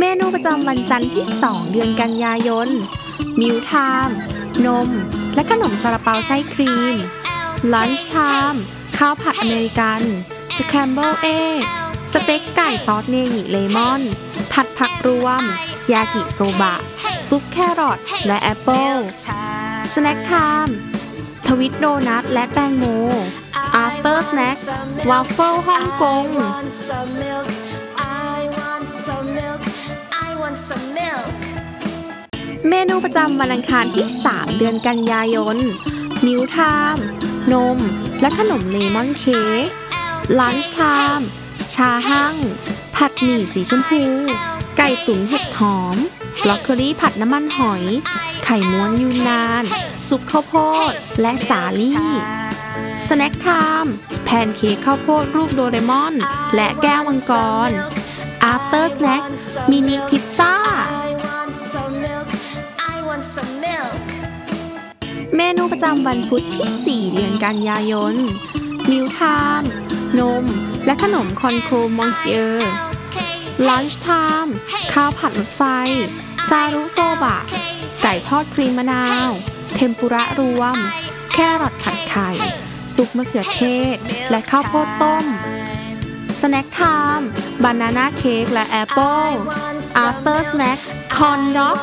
เมนูประจำวันจันทร์ที่ 2 เดือนกันยายน มิวไทม์นม และขนมซาลาเปาไส้ครีม ลันช์ไทม์ข้าวผัดอเมริกันสแครมเบิลเอทสเต็กไก่ซอสเนงิเลมอน ผัดผักรวม ยากิโซบะ ซุปแครอทและแอปเปิลสแน็คไทม์ทวิตโดนัทและแตงโม After snack วาฟเฟิลฮ่องกง เมนูประจำวันอังคารที่ 3 เดือนกันยายน มิวไทม์นม และขนมเลมอนเค้กลันช์ไทม์ชาหั่ง ผัดหมี่สีชมพู ไก่ตุ๋นเห็ดหอมบล็อกโคลี่ผัดน้ำมันหอย ไข่ม้วนยูนนาน ซุปข้าวโพด และสาลี่สแน็คไทม์แพนเค้กข้าวโพดรูปโดเรมอน และแก้วมังกร After snack มินิพิซซ่า เมนูประจำวันพุธที่ 4 เดือนกันยายน มิวไทม์นม และขนมคอนโครมอนเซียร์ลันช์ไทม์ข้าวผัดรถไฟ ซารุโซบะ ไก่ทอดครีมมะนาว เทมปุระรวม แครอทผัดไข่ ซุปมะเขือเทศ และข้าวโพดต้ม สแน็คไทม์บานาน่าเค้กและแอปเปิล After snack คอนด็อก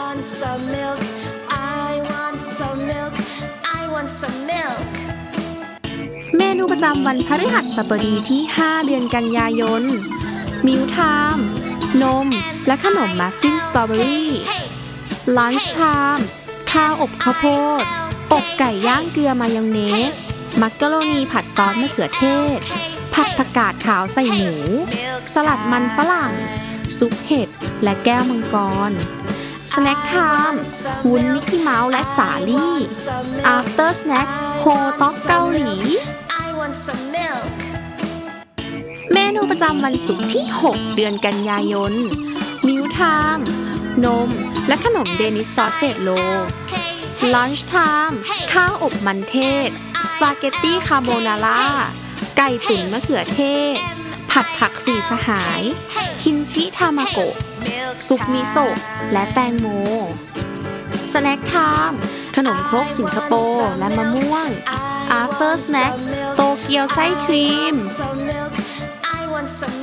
เมนูประจำวันพฤหัสบดีที่ 5 เดือนกันยายน มิวไทม์นม และขนมมัฟฟินสตรอเบอรี่ลันช์ไทม์ข้าวอบข้าวโพด อกไก่ย่างเกลือมายองเนส มักกะโรนีผัดซอสมะเขือเทศ ผัดผักกาดขาวใส่หมู สลัดมันฝรั่ง ซุปเห็ด และแก้วมังกร สแน็คไทม์วุ้นมิกกี้เมาส์และสาลี่ After snack โฮต็อกเกาหลี เมนูประจำวันศุกร์ที่ 6 เดือนกันยายน มิวไทม์นม และขนมเดนิสซอสเซตโลลันช์ไทม์ข้าวอบมันเทศ สปาเกตตี้คาโบนาร่า ไก่ตุ๋นมะเขือเทศ ผัดผักสี่สหาย คินชิทามาโกะซุปมิโซะและแตงโม สแน็คไทม์ขนมครกสิงคโปร์และมะม่วง After snack โตเกียวไส้ครีม I want some